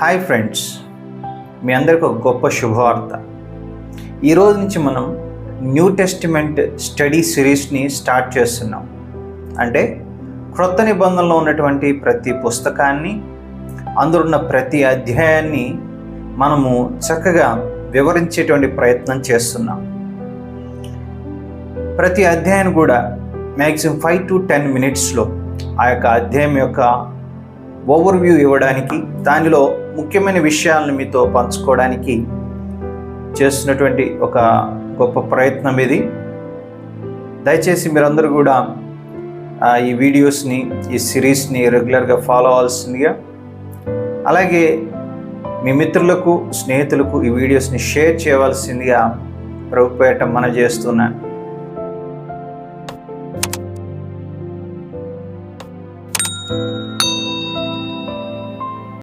Hi friends మీ అందరికి ఒక గొప్ప శుభవార్త. ఈరోజు నుంచి మనం న్యూ టెస్టిమెంట్ స్టడీ సిరీస్ని స్టార్ట్ చేస్తున్నాం. అంటే క్రొత్త నిబంధనలో ఉన్నటువంటి ప్రతి పుస్తకాన్ని అందులో ఉన్న ప్రతి అధ్యాయాన్ని మనము చక్కగా వివరించేటువంటి ప్రయత్నం చేస్తున్నాం. ప్రతి అధ్యాయం కూడా మ్యాక్సిమం ఫైవ్ టు టెన్ మినిట్స్లో ఆ యొక్క అధ్యాయం యొక్క ఓవర్ వ్యూ ఇవ్వడానికి దానిలో ముఖ్యమైన విషయాలను మీతో పంచుకోవడానికి చేస్తున్నటువంటి ఒక గొప్ప ప్రయత్నం ఇది. దయచేసి మీరందరూ కూడా ఈ వీడియోస్ని ఈ సిరీస్ని రెగ్యులర్గా ఫాలో అవ్వాల్సిందిగా అలాగే మీ మిత్రులకు స్నేహితులకు ఈ వీడియోస్ని షేర్ చేయవలసిందిగా ప్రభుపేట మన చేస్తున్నాను